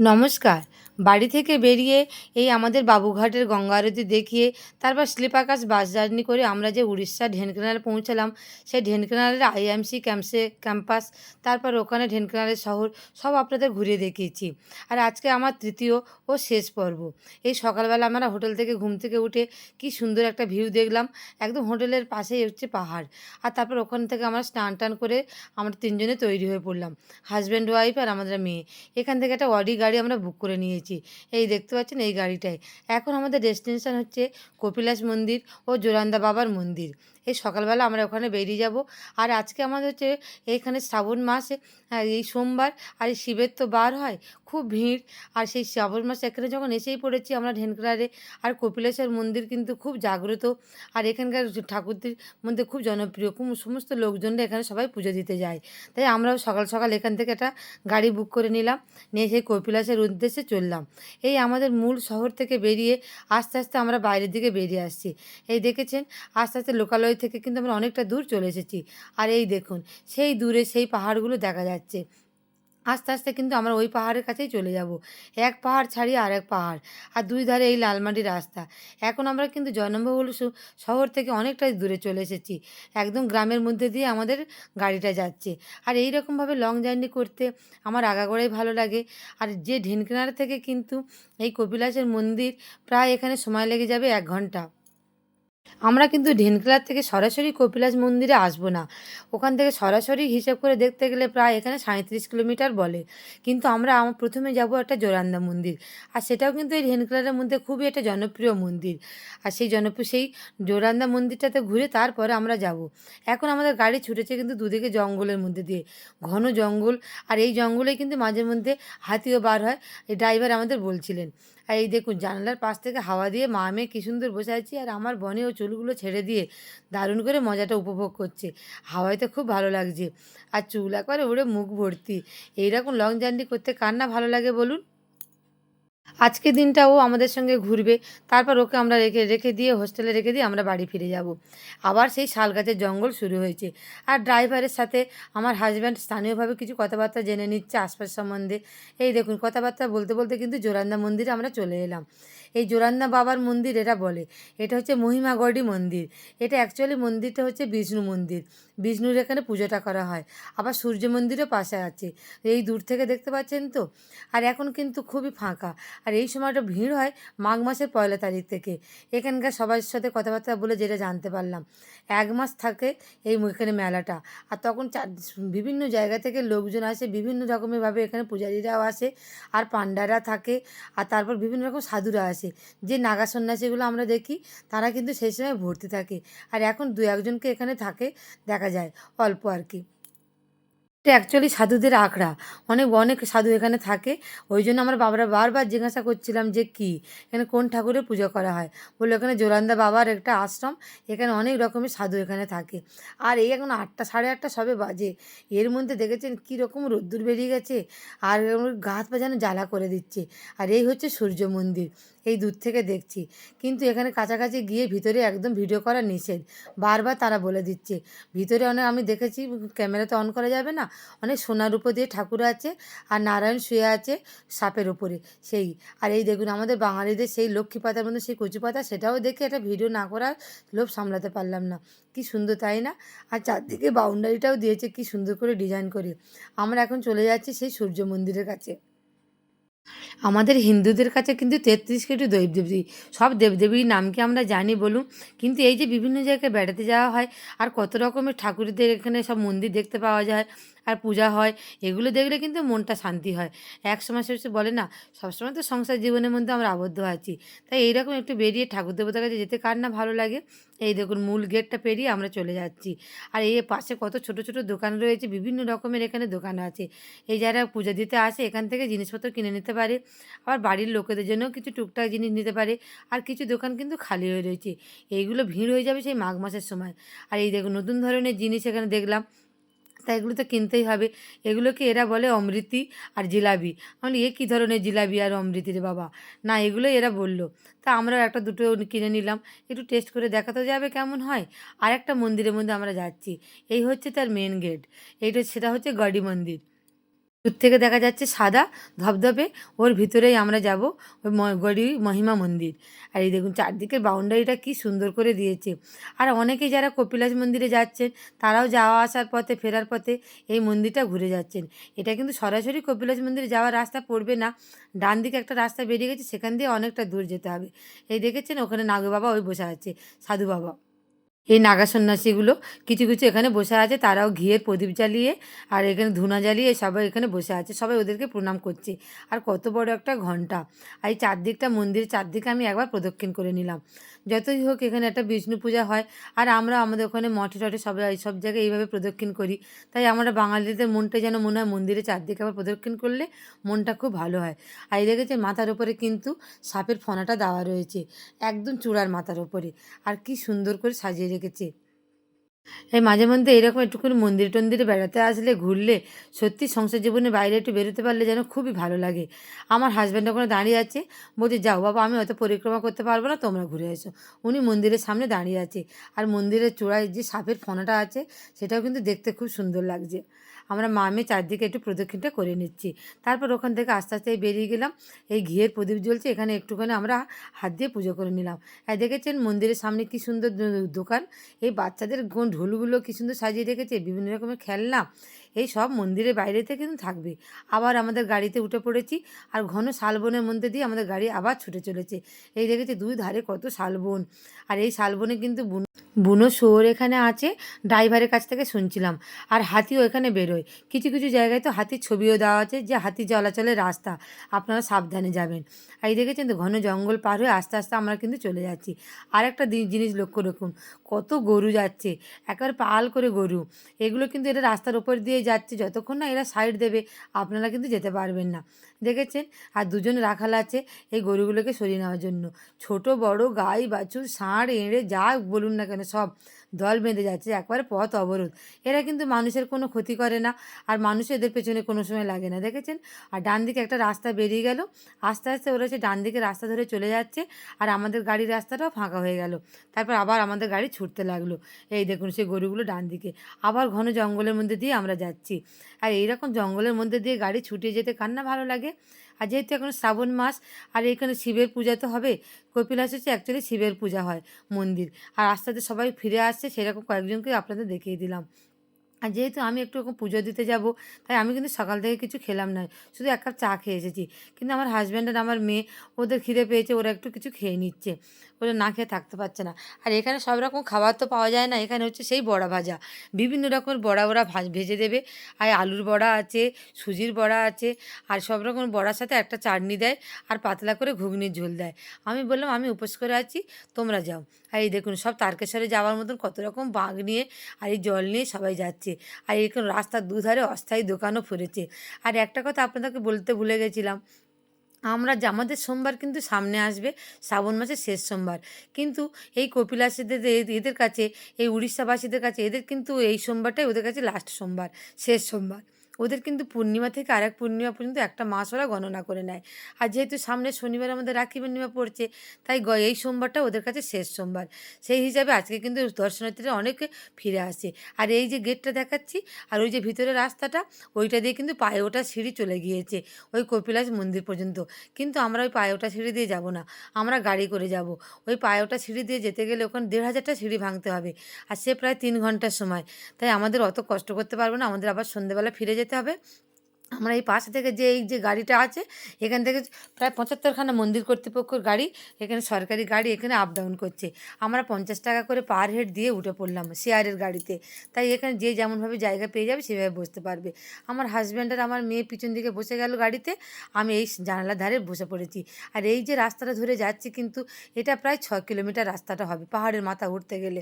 নমস্কার। বাড়ি থেকে বেরিয়ে এই আমাদের বাবুঘাটের গঙ্গা আরতি দেখিয়ে তারপর স্লিপাকাশ বাস জার্নি করে আমরা যে উড়িষ্যা ঢেনকানালে পৌঁছালাম, সেই ঢেনকানালের আইএমসি ক্যাম্পসে, ক্যাম্পাস, তারপর ওখানে ঢেনকানালের শহর, সব আপনাদের ঘুরিয়ে দেখিয়েছি। আর আজকে আমার তৃতীয় ও শেষ পর্ব। এই সকালবেলা আমরা হোটেল থেকে ঘুম থেকে উঠে কি সুন্দর একটা ভিউ দেখলাম, একদম হোটেলের পাশেই হচ্ছে পাহাড়। আর তারপর ওখান থেকে আমরা স্নান টান করে আমরা তিনজনে তৈরি হয়ে পড়লাম, হাজব্যান্ড ওয়াইফ আর আমাদের মেয়ে। এখান থেকে একটা অডি গাড়ি আমরা বুক করে নিয়েছি। এই দেখতে পাচ্ছেন এই গাড়িটাই। এখন আমাদের ডেস্টিনেশান হচ্ছে কপিলাস মন্দির ও জোরান্দা বাবার মন্দির। এই সকালবেলা আমরা ওখানে বেরিয়ে যাব। আর আজকে আমাদের হচ্ছে এইখানে শ্রাবণ মাসে হ্যাঁ, এই সোমবার আর এই শিবের তো বার হয় খুব ভিড়। আর সেই শ্রাবণ মাসে এখানে যখন এসেই পড়েছি আমরা ঢেনকড়ারে আর কপিলেশ্বর মন্দির কিন্তু খুব জাগ্রত। আর এখানকার ঠাকুরদের মধ্যে খুব জনপ্রিয় সমস্ত লোকজনরা এখানে সবাই পুজো দিতে যায়। তাই আমরাও সকাল সকাল এখান থেকে একটা গাড়ি বুক করে নিলাম নিয়ে সেই কপিলাসের উদ্দেশ্যে চললাম। এই আমাদের মূল শহর থেকে বেরিয়ে আস্তে আস্তে আমরা বাইরের দিকে বেরিয়ে আসছি। এই দেখেছেন আস্তে আস্তে লোকালয় থেকে কিন্তু আমরা অনেকটা দূর চলে এসেছি। আর এই দেখুন, সেই দূরে সেই পাহাড়গুলো দেখা যাচ্ছে। আস্তে আস্তে কিন্তু আমরা ওই পাহাড়ের কাছেই চলে যাব। এক পাহাড় ছাড়িয়ে আর এক পাহাড়, আর দুই ধারে এই লালমাটির রাস্তা। এখন আমরা কিন্তু শ- শহর থেকে অনেকটাই দূরে চলে এসেছি। একদম গ্রামের মধ্যে দিয়ে আমাদের গাড়িটা যাচ্ছে। আর এই রকমভাবে লং জার্নি করতে আমার আগাগোড়াই ভালো লাগে। আর যে ঢেনকিনার থেকে কিন্তু এই কপিলাসের মন্দির প্রায় এখানে সময় লেগে যাবে এক ঘণ্টা। আমরা কিন্তু ঢেনকলার থেকে সরাসরি কপিলাস মন্দিরে আসব না। ওখান থেকে সরাসরি হিসেব করে দেখতে গেলে প্রায় এখানে সাঁত্রিশ কিলোমিটার বলে। কিন্তু আমরা আম- প্রথমে যাব একটা জোরান্দা মন্দির। আর সেটাও কিন্তু এই ঢেনকলারের মধ্যে খুবই একটা জনপ্রিয় মন্দির। আর সেই জনপ্রিয় সেই জোরান্দা মন্দিরটাতে ঘুরে তারপরে আমরা যাব। এখন আমাদের গাড়ি ছুটেছে কিন্তু দুদিকে জঙ্গলের মধ্যে দিয়ে। ঘন জঙ্গল। আর এই জঙ্গলে কিন্তু মাঝে মধ্যে হাতিও বার হয় ড্রাইভার আমাদের বলছিলেন। আর এই দেখুন, জানালার পাশ থেকে হাওয়া দিয়ে মা মেয়ে কি সুন্দর বসে আছি আর আমার বনে ও চুলগুলো ছেড়ে দিয়ে দারুণ করে মজাটা উপভোগ করছে। হাওয়ায় তো খুব ভালো লাগছে। আর চুল একবারে উড়ে মুখ ভর্তি। এইরকম লং জার্নি করতে কার না ভালো লাগে বলুন? আজকে দিনটা ও আমাদের সঙ্গে ঘুরবে। তারপর ওকে আমরা রেখে রেখে দিয়ে হোস্টেলে রেখে দিয়ে আমরা বাড়ি ফিরে যাব। আবার সেই শাল গাছের জঙ্গল শুরু হয়েছে। আর ড্রাইভারের সাথে আমার হাজব্যান্ড স্থানীয়ভাবে কিছু কথাবার্তা জেনে নিচ্ছে আশপাশ সম্বন্ধে। এই দেখুন, কথাবার্তা বলতে বলতে কিন্তু জোরান্দা মন্দিরে আমরা চলে এলাম। এই জোরান্দা বাবার মন্দির এটা বলে। এটা হচ্ছে মহিমাগড়ি মন্দির। এটা অ্যাকচুয়ালি মন্দিরটা হচ্ছে বিষ্ণু মন্দির। বিষ্ণুর এখানে পুজোটা করা হয়। আবার সূর্য মন্দিরও পাশে আছে। এই দূর থেকে দেখতে পাচ্ছেন তো? আর এখন কিন্তু খুবই ফাঁকা। আর এই সময়টা ভিড় হয় মাঘ মাসের পয়লা তারিখ থেকে। এখানকার সবার সাথে কথাবার্তা বলে যেটা জানতে পারলাম। এক মাস থাকে এই এখানে মেলাটা। আর তখন বিভিন্ন জায়গা থেকে লোকজন আসে, বিভিন্ন রকমেরভাবে এখানে পূজারীরাও আসে, আর পাণ্ডারা থাকে, আর তারপর বিভিন্ন রকম সাধুরা আসে। যে নাগা সন্ন্যাসীগুলো আমরা দেখি, তারা কিন্তু সেই সময় ভর্তি থাকে। আর এখন দু একজনকে এখানে থাকে, দেখা যায়, অল্প আর কি। এটা অ্যাকচুয়ালি সাধুদের আখড়া। অনেক অনেক সাধু এখানে থাকে। ওই জন্য আমরা বাবারা বারবার জিজ্ঞাসা করছিলাম যে কি? এখানে কোন ঠাকুরের পুজো করা হয়? বলল এখানে জোরান্দা বাবার একটা আশ্রম। এখানে অনেক রকমের সাধু এখানে থাকে। আর এই এখন আটটা, সাড়ে আটটা সবে বাজে। এর মধ্যে দেখেছেন কী রকম রোদ্দুর বেরিয়ে গেছে? আর গা হাত পা যেন জ্বালা করে দিচ্ছে। আর এই হচ্ছে সূর্য মন্দির। এই দূর থেকে দেখছি। কিন্তু এখানে কাছাকাছি গিয়ে ভিতরে একদম ভিডিও করা নিষেধ। বারবার তারা বলে দিচ্ছে। ভিতরে অনেক আমি দেখেছি, ক্যামেরা তো অন করা যাবে না। অনেক সোনার উপর দিয়ে ঠাকুর আছে আর নারায়ণ শুয়ে আছে সাপের উপরে, সেই। আর এই দেখুন আমাদের বাঙালিদের সেই লক্ষ্মী পাতার মধ্যে সেই কচু পাতা, সেটাও দেখে একটা ভিডিও না করার লোভ সামলাতে পারলাম না। কি সুন্দর, তাই না? আর চারদিকে বাউন্ডারিটাও দিয়েছে কি সুন্দর করে ডিজাইন করে। আমরা এখন চলে যাচ্ছি সেই সূর্য মন্দিরের কাছে। আমাদের হিন্দুদের কাছে কিন্তু তেত্রিশ কোটি দেবদেবী, সব দেবদেবীর নামকে আমরা জানি বলুন? কিন্তু এই যে বিভিন্ন জায়গায় বেড়াতে যাওয়া হয় আর কত রকমের ঠাকুরদের এখানে সব মন্দির দেখতে পাওয়া যায় আর পূজা হয়, এগুলো দেখলে কিন্তু মনটা শান্তি হয়। এক সময় শেষে বলে না, সবসময় তো সংসার জীবনের মধ্যে আমরা আবদ্ধ আছি। তাই এইরকম একটু বেরিয়ে ঠাকুর দেবতার কাছে যেতে কার না ভালো লাগে? এই দেখুন, মূল গেটটা পেরিয়ে আমরা চলে যাচ্ছি। আর এই পাশে কত ছোট ছোট দোকান রয়েছে, বিভিন্ন রকমের এখানে দোকান আছে। এই যারা পূজা দিতে আসে, এখান থেকে জিনিসপত্র কিনে নিতে পারে। আবার বাড়ির লোকেদের জন্যও কিছু টুকটাক জিনিস নিতে পারে। আর কিছু দোকান কিন্তু খালি হয়ে রয়েছে। এইগুলো ভিড় হয়ে যাবে সেই মাঘ মাসের সময়। আর এই দেখুন, নতুন ধরনের জিনিস এখানে দেখলাম। তা এগুলো তো কিনতেই হবে। এগুলোকে এরা বলে অমৃতি আর জিলাবি আমি এ কী ধরনের জিলাবি আর অমৃতির বাবা? না এগুলো এরা বলল। তা আমরাও একটা দুটো কিনে নিলাম। একটু টেস্ট করে দেখা তো যাবে কেমন হয়। আর একটা মন্দিরের মধ্যে আমরা যাচ্ছি। এই হচ্ছে তার মেন গেট এইটা, সেটা হচ্ছে গডি মন্দির। দূর থেকে দেখা যাচ্ছে সাদা ধবধবে। ওর ভিতরেই আমরা যাব, ওই গড়ি মহিমা মন্দির। আর এই দেখুন চারদিকের বাউন্ডারিটা কি সুন্দর করে দিয়েছে। আর অনেকেই যারা কপিলাস মন্দিরে যাচ্ছেন, তারাও যাওয়া আসার পথে, ফেরার পথে এই মন্দিরটা ঘুরে যাচ্ছেন। এটা কিন্তু সরাসরি কপিলাস মন্দিরে যাওয়ার রাস্তা পড়বে না। ডান দিকে একটা রাস্তা বেরিয়ে গেছে, সেখান দিয়ে অনেকটা দূর যেতে হবে। এই দেখেছেন, ওখানে নাগু বাবা ওই বসে আছে, সাধু বাবা। এই নাগা সন্ন্যাসীগুলো কিছু কিছু এখানে বসে আছে, তারাও ঘিয়ের প্রদীপ জ্বালিয়ে আর এখানে ধুনা জ্বালিয়ে সবাই এখানে বসে আছে। সবাই ওদেরকে প্রণাম করছে। আর কত বড় একটা ঘণ্টা আর এই চারদিকটা মন্দিরের চারদিকে আমি একবার প্রদক্ষিণ করে নিলাম। যতই হোক এখানে একটা বিষ্ণু পূজা হয়, আর আমরা আমাদের ওখানে মঠে টঠে সবাই সব জায়গায় এইভাবে প্রদক্ষিণ করি। তাই আমরা বাঙালিদের মনটা যেন মনে হয় মন্দিরে চারদিকে আবার প্রদক্ষিণ করলে মনটা খুব ভালো হয়। আর এই দেখেছে মাথার উপরে কিন্তু সাপের ফোনাটা দেওয়া রয়েছে, একদম চূড়ার মাথার উপরে। আর কি সুন্দর করে সাজিয়ে রেখেছে। এই মাঝে মধ্যে এরকম একটুখানি মন্দির টন্দিরে বেড়াতে আসলে, ঘুরলে সত্যি সংসার জীবনে বাইরে একটু বেরোতে পারলে যেন খুবই ভালো লাগে। আমার হাজব্যান্ড ওখানে দাঁড়িয়ে আছে, বলছে, যাও বাবা, আমি অত পরিক্রমা করতে পারব না, তোমরা ঘুরে এসো। উনি মন্দিরের সামনে দাঁড়িয়ে আছে। আর মন্দিরের চূড়ায় যে সাপের ফোনাটা আছে, সেটাও কিন্তু দেখতে খুব সুন্দর লাগছে। আমরা মামে চারদিকে একটু প্রদক্ষিণটা করে নিচ্ছি। তারপর ওখান থেকে আস্তে আস্তে বেরিয়ে গেলাম। এই ঘিয়ের প্রদীপ জ্বলছে, এখানে একটুখানি আমরা হাত দিয়ে পুজো করে নিলাম। আর দেখেছেন মন্দিরের সামনে কি সুন্দর দোকান। এই বাচ্চাদের ঢোলগুলো কি সুন্দর সাজিয়ে রেখেছে, বিভিন্ন রকমের খেলনা। এই সব মন্দিরের বাইরেতে কিন্তু থাকবে। আবার আমাদের গাড়িতে উঠে পড়েছি আর ঘন শালবনের মধ্যে দিয়ে আমাদের গাড়ি আবার ছুটে চলেছে। এই দেখেছি দুই ধারে কত শালবন। আর এই শালবনে কিন্তু বুনো শোর এখানে আছে, ড্রাইভারের কাছ থেকে শুনছিলাম। আর হাতিও এখানে বেরোয়। কিছু কিছু জায়গায় তো হাতির ছবিও দেওয়া আছে যে হাতি চলাচলের রাস্তা। আপনারা সাবধানে যাবেন। আর এই দেখেছেন তো, ঘন জঙ্গল পার হয়ে আস্তে আস্তে আমরা কিন্তু চলে যাচ্ছি। আর একটা জিনিস লক্ষ্য রাখুন, কত গরু যাচ্ছে। একবার পাল করে গরু। এগুলো কিন্তু এটা রাস্তার ওপর দিয়ে যাচ্ছে। যতক্ষণ না এরা সাইড দেবে, আপনারা কিন্তু যেতে পারবেন না। দেখেছেন? আর দুজন রাখাল আছে এই গরুগুলোকে সরিয়ে নেওয়ার জন্য। ছোট, বড়, গাই, বাছুর, ষাঁড়, এঁড়ে, যা বলুন না কেন সব দল বেঁধে যাচ্ছে, একবারে পথ অবরোধ। এরা কিন্তু মানুষের কোনো ক্ষতি করে না আর মানুষ এদের পেছনে কোনো সময় লাগে না, দেখেছেন? আর ডান দিকে একটা রাস্তা বেরিয়ে গেল, আস্তে আস্তে ওরা সে ডান দিকে রাস্তা ধরে চলে যাচ্ছে আর আমাদের গাড়ির রাস্তাটাও ফাঁকা হয়ে গেল। তারপর আবার আমাদের গাড়ি ছুটতে লাগল। এই দেখুন সেই গরুগুলো ডান দিকে আবার ঘন জঙ্গলের মধ্যে দিয়ে আমরা যাচ্ছি। আর এইরকম জঙ্গলের মধ্যে দিয়ে গাড়ি ছুটে যেতে কার না ভালো লাগে? আর যেহেতু এখন শ্রাবণ মাস, আর এখানে শিবের পূজা তো হবে, কপিলাস হচ্ছে অ্যাকচুয়ালি শিবের পূজা হয় মন্দির। আর আস্তে আস্তে সবাই ফিরে আসছে, সেরকম কয়েকজনকে আপনাদের দেখিয়ে দিলাম। আর যেহেতু আমি একটু ওরকম পুজো দিতে যাব, তাই আমি কিন্তু সকাল থেকে কিছু খেলাম না। শুধু এক কাপ চা খেয়ে এসেছি। কিন্তু আমার হাজব্যান্ড আর আমার মেয়ে, ওদের খিদে পেয়েছে, ওরা একটু কিছু খেয়ে নিচ্ছে। ওরা না খেয়ে থাকতে পারছে না। আর এখানে সব রকম খাবার তো পাওয়া যায় না, এখানে হচ্ছে সেই বড়া ভাজা। বিভিন্ন রকমের বড়া ওরা ভাজ ভেজে দেবে। আর আলুর বড়া আছে, সুজির বড়া আছে, আর সব রকম বড়ার সাথে একটা চাটনি দেয়, আর পাতলা করে ঘুগনির ঝোল দেয়। আমি বললাম, আমি উপোস করে আছি, তোমরা যাও। আর এই দেখুন, সব তারকেশ্বরে যাওয়ার মতন কত রকম বাঘ নিয়ে, আর এই জল নিয়ে সবাই যাচ্ছে। আর এরকম রাস্তার দুধারে অস্থায়ী দোকানও ফুরেছে আর একটা কথা আপনাদেরকে বলতে ভুলে গেছিলাম, আমরা আমাদের সোমবার কিন্তু সামনে আসবে শ্রাবণ মাসের শেষ সোমবার। কিন্তু এই কপিলাসীদের এদের কাছে, এই উড়িষ্যাবাসীদের কাছে, এদের কিন্তু এই সোমবারটাই ওদের কাছে লাস্ট সোমবার, শেষ সোমবার। ওদের কিন্তু পূর্ণিমা থেকে আরেক পূর্ণিমা পর্যন্ত একটা মাস ওরা গণনা করে নেয়। আর যেহেতু সামনে শনিবার আমাদের রাখি পূর্ণিমা পড়ছে, তাই এই সোমবারটা ওদের কাছে শেষ সোমবার। সেই হিসাবে আজকে কিন্তু দর্শনার্থীরা অনেকে ফিরে আসে। আর এই যে গেটটা দেখাচ্ছি, আর ওই যে ভিতরে রাস্তাটা, ওইটা দিয়ে কিন্তু পায়ে ওঠা সিঁড়ি চলে গিয়েছে, ওই কপিলাস মন্দির পর্যন্ত। কিন্তু আমরা ওই পায়ে ওঠা সিঁড়ি দিয়ে যাব না, আমরা গাড়ি করে যাব। ওই পায়ে ওঠা সিঁড়ি দিয়ে যেতে গেলে ওখানে দেড় হাজারটা সিঁড়ি ভাঙতে হবে, আর সে প্রায় তিন ঘণ্টার সময়। তাই আমাদের অত কষ্ট করতে পারব না, আমাদের আবার সন্ধেবেলা ফিরে যেতে হবে। আমরা এই পাশে থেকে যে, এই যে গাড়িটা আছে, এখান থেকে প্রায় পঁচাত্তরখানা মন্দির কর্তৃপক্ষের গাড়ি, এখানে সরকারি গাড়ি এখানে আপ ডাউন করছে। আমরা পঞ্চাশ টাকা করে পার হেড দিয়ে উঠে পড়লাম শেয়ারের গাড়িতে। তাই এখানে যে যেমনভাবে জায়গা পেয়ে যাবে সেভাবে বসতে পারবে। আমার হাজব্যান্ড আর আমার মেয়ে পিছন দিকে বসে গেল গাড়িতে, আমি এই জানালার ধারে বসে পড়েছি। আর এই যে রাস্তাটা ধরে যাচ্ছি কিন্তু এটা প্রায় ছ কিলোমিটার রাস্তাটা হবে, পাহাড়ের মাথা উঠতে গেলে।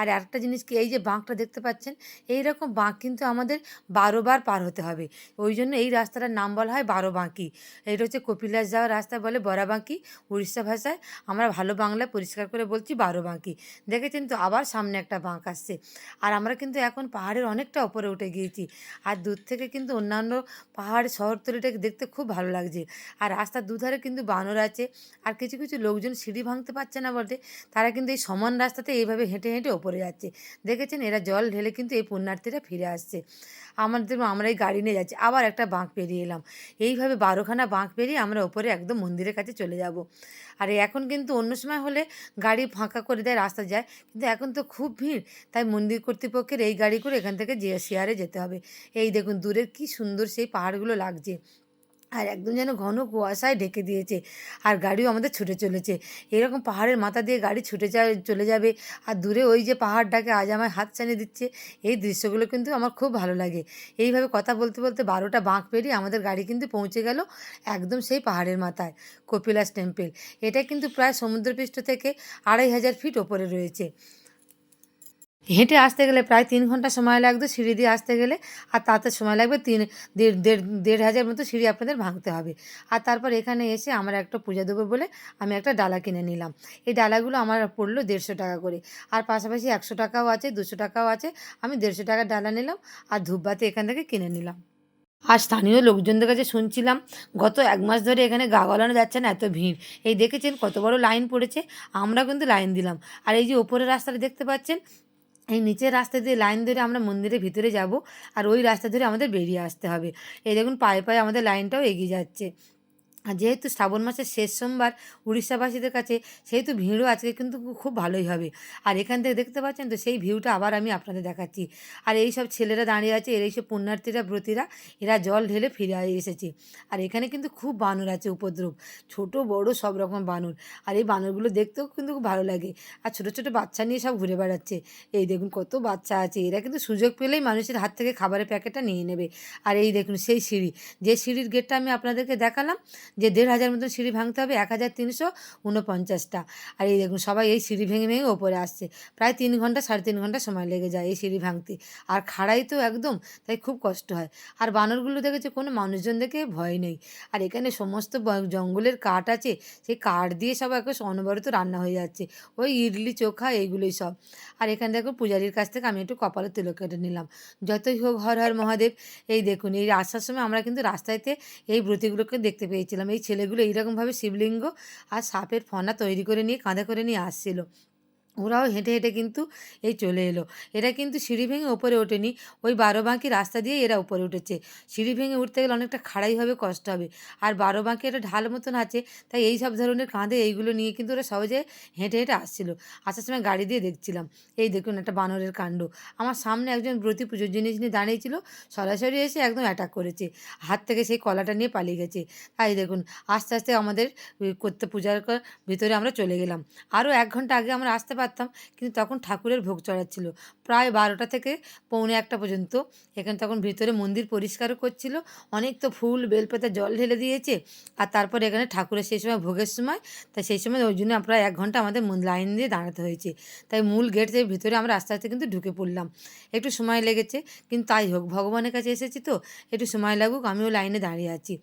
আর একটা জিনিস কি, এই যে বাঁকটা দেখতে পাচ্ছেন এই রকম বাঁক কিন্তু আমাদের বারোবার পার হতে হবে। ওই জন্য এই রাস্তাটার নাম বলা হয় বারো বাঁকি এটা হচ্ছে কপিলাস যাওয়ার রাস্তা বলে বড়াবাঁকি উড়িষ্যা ভাষায়। আমরা ভালো বাংলায় পরিষ্কার করে বলছি বারো বাঁকি দেখেছেন তো, আবার সামনে একটা বাঁক আসছে। আর আমরা কিন্তু এখন পাহাড়ের অনেকটা ওপরে উঠে গিয়েছি। আর দূর থেকে কিন্তু অন্যান্য পাহাড় শহরতলিটাকে দেখতে খুব ভালো লাগছে। আর রাস্তার দুধারে কিন্তু বানর আছে। আর কিছু কিছু লোকজন সিঁড়ি ভাঙতে পারছে না বলতে তারা কিন্তু এই সমান রাস্তাতে এইভাবে হেঁটে হেঁটে ওপরে যাচ্ছে। দেখেছেন, এরা জল ঢেলে কিন্তু এই পুণ্যার্থীরা ফিরে আসছে। আমাদের, আমরা এই গাড়ি নিয়ে যাচ্ছি। আবার একটা বাঁক পেরিয়ে এলাম। এইভাবে বারোখানা বাঁক পেরিয়ে আমরা ওপরে একদম মন্দিরের কাছে চলে যাব। আর এখন কিন্তু অন্য সময় হলে গাড়ি ফাঁকা করে দেয়, রাস্তা যায়। কিন্তু এখন তো খুব ভিড়, তাই মন্দির কর্তৃপক্ষের এই গাড়ি করে এখান থেকে যে শিয়ারে যেতে হবে। এই দেখুন, দূরের কি সুন্দর সেই পাহাড়গুলো লাগছে। আর একদম যেন ঘন কুয়াশায় ঢেকে দিয়েছে। আর গাড়িও আমাদের ছুটে চলেছে। এরকম পাহাড়ের মাথা দিয়ে গাড়ি ছুটে চলে যাবে। আর দূরে ওই যে পাহাড়টাকে আজ আমায় হাত চালিয়ে দিচ্ছে, এই দৃশ্যগুলো কিন্তু আমার খুব ভালো লাগে। এইভাবে কথা বলতে বলতে বারোটা বাঁক পেরিয়ে আমাদের গাড়ি কিন্তু পৌঁছে গেল একদম সেই পাহাড়ের মাথায়, কপিলাস টেম্পেল। এটা কিন্তু প্রায় সমুদ্রপৃষ্ঠ থেকে আড়াই হাজার ফিট ওপরে রয়েছে। হেঁটে আসতে গেলে প্রায় তিন ঘণ্টা সময় লাগতো সিঁড়ি দিয়ে আসতে গেলে, আর তাতে সময় লাগবে তিন, দেড় দেড় দেড় হাজার মতো সিঁড়ি আপনাদের ভাঙতে হবে। আর তারপর এখানে এসে আমরা একটা পূজা দেবো বলে আমি একটা ডালা কিনে নিলাম। এই ডালাগুলো আমার পড়ল দেড়শো টাকা করে। আর পাশাপাশি একশো টাকাও আছে, দুশো টাকাও আছে। আমি দেড়শো টাকার ডালা নিলাম আর ধূপবাতি এখান থেকে কিনে নিলাম। আর স্থানীয় লোকজনদের কাছে শুনছিলাম, গত এক মাস ধরে এখানে গা গলানো যাচ্ছে না, এত ভিড়। এই দেখেছেন কত বড় লাইন পড়েছে আমরা কিন্তু লাইন দিলাম। আর এই যে ওপরের রাস্তাটা দেখতে পাচ্ছেন এই নিচের রাস্তা দিয়ে লাইন ধরে আমরা মন্দিরের ভিতরে যাব আর ওই রাস্তা ধরে আমাদের বেরিয়ে আসতে হবে। এই দেখুন পায়ে পায়ে আমাদের লাইনটাও এগিয়ে যাচ্ছে। যেহেতু শ্রাবণ মাসের শেষ সোমবার উড়িষ্যাবাসীদের কাছে সেহেতু ভিড়ও আজকে কিন্তু খুব ভালোই হবে। আর এখান থেকে দেখতে পাচ্ছেন তো সেই ভিউটা আবার আমি আপনাদের দেখাচ্ছি। আর এই সব ছেলেরা দাঁড়িয়ে আছে, এর এইসব পুণ্যার্থীরা, ব্রতীরা, এরা জল ঢেলে ফিরে এসেছে। আর এখানে কিন্তু খুব বানর আছে, উপদ্রব। ছোট, বড়, সব রকম বানর। আর এই বানরগুলো দেখতেও কিন্তু খুব ভালো লাগে। আর ছোটো ছোটো বাচ্চা নিয়ে সব ঘুরে বেড়াচ্ছে। এই দেখুন কত বাচ্চা আছে। এরা কিন্তু সুযোগ পেলেই মানুষের হাত থেকে খাবারের প্যাকেটটা নিয়ে নেবে। আর এই দেখুন সেই সিঁড়ি। যে সিঁড়ির গেটটা আমি আপনাদেরকে দেখালাম যে দেড় হাজার মতন সিঁড়ি ভাঙতে হবে, এক হাজার তিনশো উনপঞ্চাশটা আর এই দেখুন, সবাই এই সিঁড়ি ভেঙে ভেঙে ওপরে আসছে। প্রায় তিন ঘণ্টা, সাড়ে তিন ঘণ্টা সময় লেগে যায় এই সিঁড়ি ভাঙতে। আর খাড়াই তো একদম, তাই খুব কষ্ট হয়। আর বানরগুলো দেখেছে, কোনো মানুষজন দেখে ভয় নেই। আর এখানে সমস্ত জঙ্গলের কাঠ আছে, সেই কাঠ দিয়ে সব একবার অনবরত রান্না হয়ে যাচ্ছে। ওই ইডলি, চোখা, এইগুলোই সব। আর এখানে দেখো, পূজারির কাছ থেকে আমি একটু কপালে তিলক কেটে নিলাম। যতই হোক, হর হর মহাদেব। এই দেখুন, এই আসার সময় আমরা কিন্তু রাস্তাতে এই ব্রতিগুলোকে দেখতে পেয়েছিলাম। এই ছেলেগুলো এইরকমভাবে শিবলিঙ্গ আর সাপের ফনা তৈরি করে নিয়ে কাঁধে করে নিয়ে আসছিল। ওরাও হেঁটে হেঁটে কিন্তু এই চলে এলো। এরা কিন্তু সিঁড়ি ভেঙে ওপরে ওঠেনি। ওই বারো বাঁকি রাস্তা দিয়ে এরা উপরে উঠেছে। সিঁড়ি ভেঙে উঠতে গেলে অনেকটা খাড়াই হবে, কষ্ট হবে। আর বারো বাঁকি একটা ঢাল মতন আছে, তাই এই সব ধরনের কাঁধে এইগুলো নিয়ে কিন্তু ওরা সহজে হেঁটে হেঁটে আসছিল। আসার সময় গাড়ি দিয়ে দেখছিলাম। এই দেখুন একটা বানরের কাণ্ড। আমার সামনে একজন ব্রতী পুজোর জিনিস নিয়ে দাঁড়িয়েছিল সরাসরি এসে একদম অ্যাটাক করেছে। হাত থেকে সেই কলাটা নিয়ে পালিয়ে গেছে। তাই দেখুন, আস্তে আস্তে আমাদের করতে পূজার ভিতরে আমরা চলে গেলাম। আরও এক ঘণ্টা আগে আমরা আসতে পারতাম, কিন্তু তখন ঠাকুরের ভোগ চড়াচ্ছিল। প্রায় বারোটা থেকে পৌনে একটা পর্যন্ত। এখানে তখন ভিতরে মন্দির পরিষ্কারও করছিল। অনেক তো ফুল বেলপাতা জল ঢেলে দিয়েছে। আর তারপর এখানে ঠাকুরের সেই সময় ভোগের সময়। তাই সেই সময় ওই জন্য প্রায় এক ঘণ্টা আমাদের লাইন দিয়ে দাঁড়াতে হয়েছে। তাই মূল গেট থেকে ভিতরে আমরা আস্তে আস্তে কিন্তু ঢুকে পড়লাম। একটু সময় লেগেছে, কিন্তু তাই হোক, ভগবানের কাছে এসেছি তো। একটু সময় লাগুক, আমিও লাইনে দাঁড়িয়ে আছি।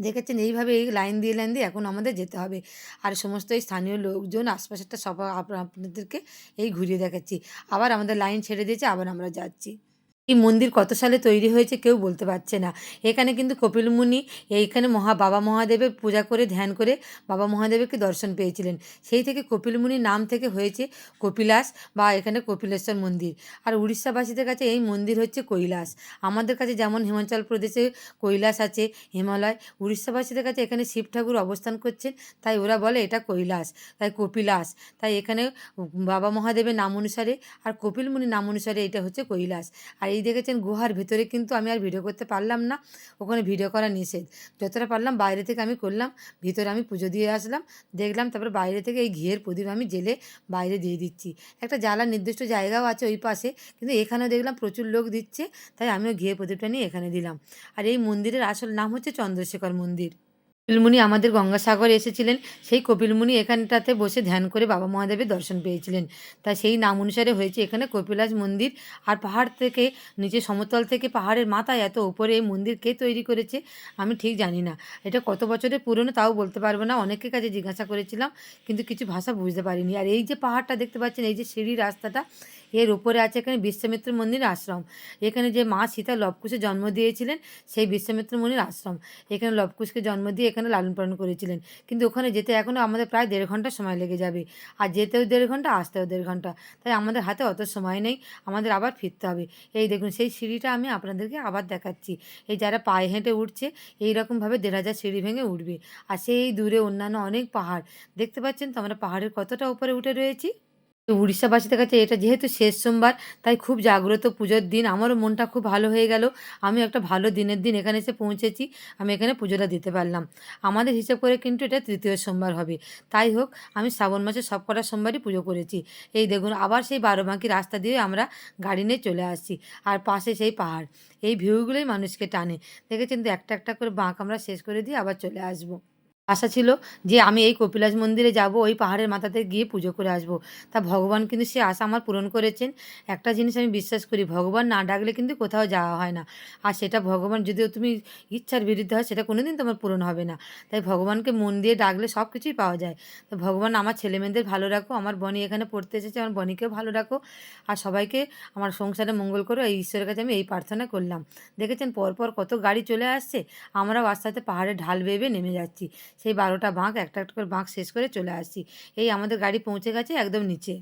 দেখেছেন? এইভাবে এই লাইন দিয়ে লাইন দিয়ে এখন আমাদের যেতে হবে। আর সমস্ত এই স্থানীয় লোকজন, আশপাশেরটা সব আপ- আপনাদেরকে এই ঘুরিয়ে দেখাচ্ছি। আবার আমাদের লাইন ছেড়ে দিয়েছে, আবার আমরা যাচ্ছি। এই মন্দির কত সালে তৈরি হয়েছে কেউ বলতে পারছে না। এখানে কিন্তু কপিল মুনি এইখানে মহা, বাবা মহাদেবের পূজা করে, ধ্যান করে বাবা মহাদেবকে দর্শন পেয়েছিলেন। সেই থেকে কপিল মুনির নাম থেকে হয়েছে কপিলাস বা এখানে কপিলেশ্বর মন্দির। আর উড়িষ্যাবাসীদের কাছে এই মন্দির হচ্ছে কৈলাস। আমাদের কাছে যেমন হিমাচল প্রদেশে কৈলাস আছে, হিমালয়, উড়িষ্যাবাসীদের কাছে এখানে শিব ঠাকুর অবস্থান করছেন, তাই ওরা বলে এটা কৈলাস, তাই কপিলাস, তাই এখানে বাবা মহাদেবের নাম অনুসারে আর কপিল মুনির নাম অনুসারে এটা হচ্ছে কৈলাস। আর এই দেখেছেন গুহার ভিতরে কিন্তু আমি আর ভিডিও করতে পারলাম না। ওখানে ভিডিও করা নিষেধ। যতটা পারলাম বাইরে থেকে আমি করলাম, ভিতরে আমি পুজো দিয়ে আসলাম, দেখলাম তারপর বাইরে থেকে এই ঘিয়ের প্রদীপ আমি জেলে বাইরে দিয়ে দিচ্ছি। একটা জ্বালার নির্দিষ্ট জায়গাও আছে ওই পাশে, কিন্তু এখানেও দেখলাম প্রচুর লোক দিচ্ছে, তাই আমিও ঘিয়ের প্রদীপটা নিয়ে এখানে দিলাম। আর এই মন্দিরের আসল নাম হচ্ছে চন্দ্রশেখর মন্দির। কপিলমুনি আমাদের গঙ্গাসাগরে এসেছিলেন। সেই কপিলমুনি এখানটাতে বসে ধ্যান করে বাবা মহাদেবের দর্শন পেয়েছিলেন। তাই সেই নাম অনুসারে হয়েছে এখানে কপিলাস মন্দির। আর পাহাড় থেকে, নিচে সমতল থেকে পাহাড়ের মাথায় এত উপরে এই মন্দির কে তৈরি করেছে, আমি ঠিক জানি না। এটা কত বছরের পুরনো তাও বলতে পারব না, অনেকের কাছে জিজ্ঞাসা করেছিলাম, কিন্তু কিছু ভাষা বুঝতে পারিনি। আর এই যে পাহাড়টা দেখতে পাচ্ছেন, এই যে সিঁড়ি রাস্তাটা, এর উপরে আছে এখানে বিশ্বামিত্র মন্দির আশ্রম। এখানে যে মা সীতা লবকুশে জন্ম দিয়েছিলেন, সেই বিশ্বামিত্র মুনির আশ্রম। এখানে লবকুশকে জন্ম দিয়ে এখানে লালন পালন করেছিলেন। কিন্তু ওখানে যেতে এখনও আমাদের প্রায় দেড় ঘণ্টা সময় লেগে যাবে। আর যেতেও দেড় ঘণ্টা, আসতেও দেড় ঘণ্টা। তাই আমাদের হাতে অত সময় নেই, আমাদের আবার ফিরতে হবে। এই দেখুন, সেই সিঁড়িটা আমি আপনাদেরকে আবার দেখাচ্ছি। এই যারা পায়ে হেঁটে উঠছে এই রকমভাবে দেড় হাজার সিঁড়ি ভেঙে উঠবে। আর সেই দূরে অন্যান্য অনেক পাহাড়। দেখতে পাচ্ছেন তো আমরা পাহাড়ের কতটা উপরে উঠে রয়েছি? উড়িষ্যাবাসীদের কাছে এটা যেহেতু শেষ সোমবার, তাই খুব জাগ্রত পুজোর দিন। আমারও মনটা খুব ভালো হয়ে গেল। আমি একটা ভালো দিনের দিন এখানে এসে পৌঁছেছি। আমি এখানে পুজোটা দিতে পারলাম। আমাদের হিসেব করে কিন্তু এটা তৃতীয় সোমবার হবে। তাই হোক, আমি শ্রাবণ মাসে সব কটা সোমবারই পুজো করেছি। এই দেখুন, আবার সেই বারোবাঁকি রাস্তা দিয়ে আমরা গাড়ি নিয়ে চলে আসছি, আর পাশে সেই পাহাড়। এই ভিউগুলোই মানুষকে টানে। দেখেছেন তো, একটা একটা করে বাঁক আমরা শেষ করে দিয়ে আবার চলে আসব। আশা ছিল যে আমি এই কপিলাস মন্দিরে যাব, ওই পাহাড়ের মাথাতে গিয়ে পুজো করে আসব। তা ভগবান কিন্তু সে আশা আমার পূরণ করেছেন। একটা জিনিস আমি বিশ্বাস করি, ভগবান না ডাকলে কিন্তু কোথাও যাওয়া হয় না। আর সেটা ভগবান, যদিও তুমি ইচ্ছার বিরুদ্ধে হয়, সেটা কোনোদিন তোমার পূরণ হবে না। তাই ভগবানকে মন দিয়ে ডাকলে সব কিছুই পাওয়া যায়। তো ভগবান, আমার ছেলে মেয়েদের ভালো রাখো, আমার বনি এখানে পড়তে এসেছে, আমার বনিকেও ভালো রাখো। আর সবাইকে আমার সংসারে মঙ্গল করো, এই ঈশ্বরের কাছে আমি এই প্রার্থনা করলাম। দেখেছেন, পরপর কত গাড়ি চলে আসছে, আমরাও আস্তে আস্তে পাহাড়ে ঢাল বেয়ে নেমে যাচ্ছি। সেই বারোটা বাঁক, একটা একটা করে বাঁক শেষ করে চলে আসছি। এই আমাদের গাড়ি পৌঁছে গেছে একদম নিচে।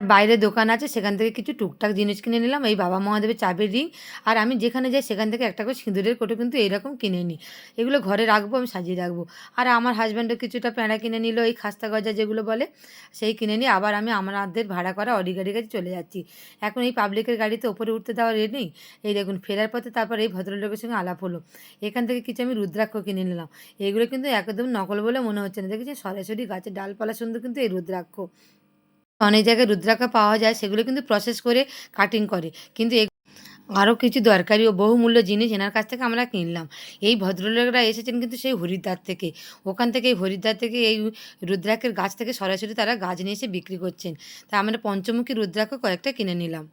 বাইরে দোকান আছে, সেখান থেকে কিছু টুকটাক জিনিস কিনে নিলাম। এই বাবা মহাদেবের চাবির রিং। আর আমি যেখানে যাই, সেখান থেকে একটা করে সিঁদুরের কোটো কিন্তু এইরকম কিনে নিই। এগুলো ঘরে রাখব, আমি সাজিয়ে রাখব। আর আমার হাজব্যান্ডও কিছুটা প্যাঁড়া কিনে নিল, এই খাস্তা গজা যেগুলো বলে, সেই কিনে নিয়ে আবার আমি আমাদের ভাড়া করা অডি গাড়ির কাছে চলে যাচ্ছি। এখন এই পাবলিকের গাড়িতে ওপরে উঠতে দেওয়ার এ নেই। এই দেখুন, ফেরার পথে তারপর এই ভদ্রলোকের সঙ্গে আলাপ হলো। এখান থেকে কিছু আমি রুদ্রাক্ষ কিনে নিলাম। এগুলো কিন্তু একদম নকল বলে মনে হচ্ছে না। দেখেছি সরাসরি গাছের ডালপালা সুন্দর কিন্তু এই রুদ্রাক্ষ। অনেক জায়গায় রুদ্রাক্ষ পাওয়া যায়, সেগুলো কিন্তু প্রসেস করে কাটিং করে। কিন্তু আরও কিছু দরকারি ও বহুমূল্য জিনিস এনার কাছ থেকে আমরা কিনলাম। এই ভদ্রলোকরা এসেছেন কিন্তু সেই হরিদ্বার থেকে। ওখান থেকে এই হরিদ্বার থেকে এই রুদ্রাক্ষের গাছ থেকে সরাসরি তারা গাছ নিয়ে এসে বিক্রি করছেন। তা আমরা পঞ্চমুখী রুদ্রাক্ষ কয়েকটা কিনে নিলাম।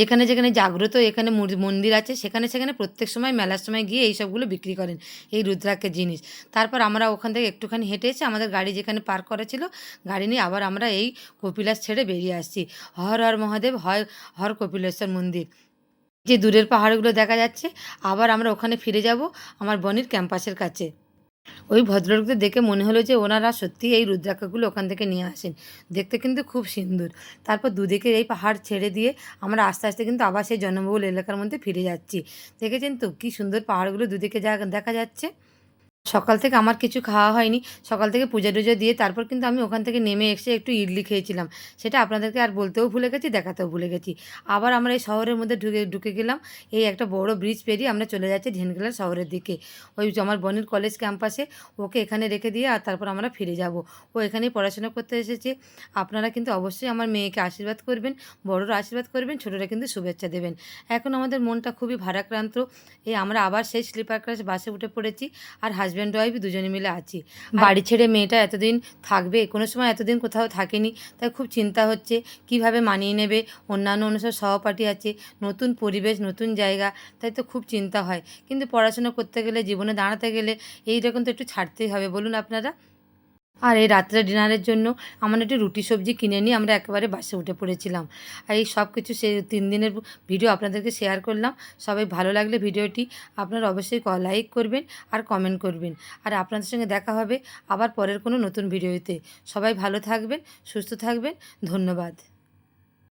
যেখানে যেখানে জাগ্রত এখানে মন্দির আছে, সেখানে সেখানে প্রত্যেক সময়, মেলার সময় গিয়ে এই সবগুলো বিক্রি করেন, এই রুদ্রাক্ষের জিনিস। তারপর আমরা ওখান থেকে একটুখানি হেঁটে এসে আমাদের গাড়ি যেখানে পার্ক করা ছিল, গাড়ি নিয়ে আবার আমরা এই কপিলাস ছেড়ে বেরিয়ে আসছি। হর হর মহাদেব, হয়, হর কপিলেশ্বর মন্দির। যে দূরের পাহাড়গুলো দেখা যাচ্ছে, আবার আমরা ওখানে ফিরে যাব, আমার বনির ক্যাম্পাসের কাছে। ওই ভদ্রলোকদের দেখে মনে হলো যে ওনারা সত্যি এই রুদ্রাক্ষগুলো ওখান থেকে নিয়ে আসেন। দেখতে কিন্তু খুব সুন্দর। তারপর দুদিকে এই পাহাড় ছেড়ে দিয়ে আমরা আস্তে আস্তে কিন্তু আবার সেই জনবহুল এলাকার মধ্যে ফিরে যাচ্ছি। দেখেছেন তো? কী সুন্দর পাহাড়গুলো দুদিকে যা দেখা যাচ্ছে। সকাল থেকে আমার কিছু খাওয়া হয়নি। সকাল থেকে পূজা টুজো দিয়ে তারপর কিন্তু আমি ওখান থেকে নেমে এসে একটু ইডলি খেয়েছিলাম। সেটা আপনাদেরকে আর বলতেও ভুলে গেছি, দেখাতেও ভুলে গেছি। আবার আমরা এই শহরের মধ্যে ঢুকে ঢুকে গেলাম। এই একটা বড় ব্রিজ পেরিয়ে আমরা চলে যাচ্ছি ঢেনগেলা শহরের দিকে। ওই আমার বোনের কলেজ ক্যাম্পাসে ওকে এখানে রেখে দিয়ে আর তারপর আমরা ফিরে যাব। ও এখানেই পড়াশোনা করতে এসেছে। আপনারা কিন্তু অবশ্যই আমার মেয়েকে আশীর্বাদ করবেন, বড়রা আশীর্বাদ করবেন, ছোটরা কিন্তু শুভেচ্ছা দেবেন। এখন আমাদের মনটা খুবই ভারাক্রান্ত। এই আমরা আবার সেই স্লিপার ক্লাস বাসে উঠে পড়েছি। আর হাজব্যান্ড ওয়াইফ দুজনে মিলে আছি। বাড়ি ছেড়ে মেয়েটা এতদিন থাকবে কোনো সময় এতদিন কোথাও থাকেনি তাই খুব চিন্তা হচ্ছে কীভাবে মানিয়ে নেবে। অন্যান্য অনুসার সহপাঠী আছে নতুন পরিবেশ নতুন জায়গা তাই তো খুব চিন্তা হয়। কিন্তু পড়াশোনা করতে গেলে জীবনে দাঁড়াতে গেলে এই রকম তো একটু ছাড়তেই হবে বলুন আপনারা। আর এই রাত্রে ডিনারের জন্য আমরা একটু রুটি সবজি কিনে নিয়ে আমরা একেবারে বাসে উঠে পড়েছিলাম। আর এই সব কিছু সে তিন দিনের ভিডিও আপনাদেরকে শেয়ার করলাম। সবাই ভালো লাগলে ভিডিওটি আপনারা অবশ্যই লাইক করবেন আর কমেন্ট করবেন। আর আপনাদের সঙ্গে দেখা হবে আবার পরের কোনো নতুন ভিডিওতে। সবাই ভালো থাকবেন, সুস্থ থাকবেন, ধন্যবাদ।